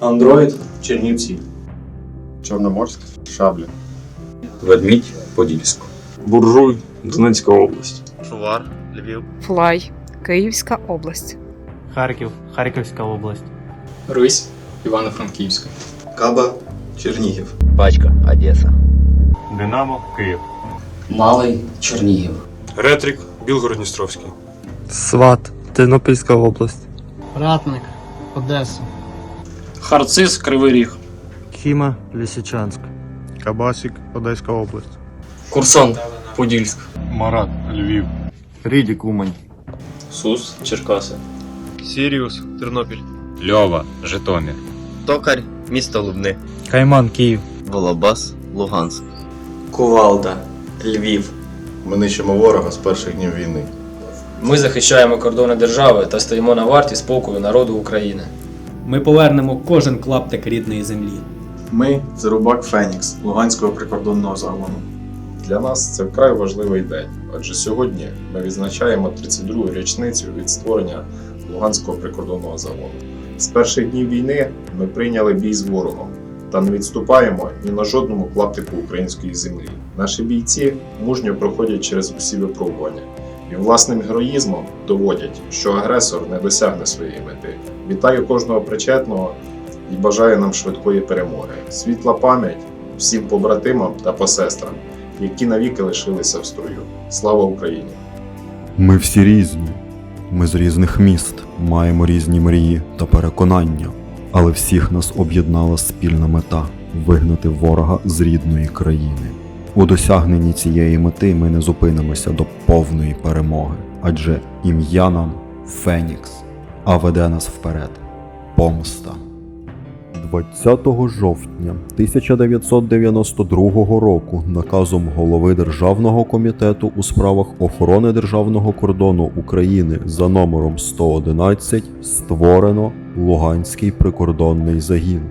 Андроїд Чернівці. Чорноморськ, Шабля. Ведмідь Подільськ. Буржуй Донецька область. Шувар, Львів. Флай, Київська область. Харків, Харківська область. Рись, Івано-Франківська. Каба, Чернігів. Пачка, Одеса. Динамо, Київ. Малий Чернігів. Ретрик Білгород-Дністровський. Сват, Тернопільська область. Ратник, Одеса. Харцис, Кривий Ріг. Хіма, Лисичанськ. Кабасік, Одеська область. Курсон, Подільськ. Марат, Львів. Рідік, Умань. Сус Черкаси. Сіріус, Тернопіль. Льова, Житомир. Токар, місто Лубни. Кайман, Київ. Волобас, Луганськ. Кувалда, Львів. Ми нищимо ворога з перших днів війни. Ми захищаємо кордони держави та стоїмо на варті спокою народу України. Ми повернемо кожен клаптик рідної землі. Ми Зарубак Фенікс Луганського прикордонного загону. Для нас це вкрай важливий день, адже сьогодні ми відзначаємо 32-ю річницю від створення Луганського прикордонного загону. З перших днів війни ми прийняли бій з ворогом та не відступаємо ні на жодному клаптику української землі. Наші бійці мужньо проходять через усі випробування і власним героїзмом доводять, що агресор не досягне своєї мети. Вітаю кожного причетного і бажаю нам швидкої перемоги. Світла пам'ять всім побратимам та посестрам, які навіки лишилися в строю. Слава Україні! Ми всі різні. Ми з різних міст маємо різні мрії та переконання, але всіх нас об'єднала спільна мета вигнати ворога з рідної країни. У досягненні цієї мети ми не зупинимося до повної перемоги, адже ім'я нам Фенікс, а веде нас вперед помста. 20 жовтня 1992 року наказом голови Державного комітету у справах охорони державного кордону України за номером 111 створено Луганський прикордонний загін.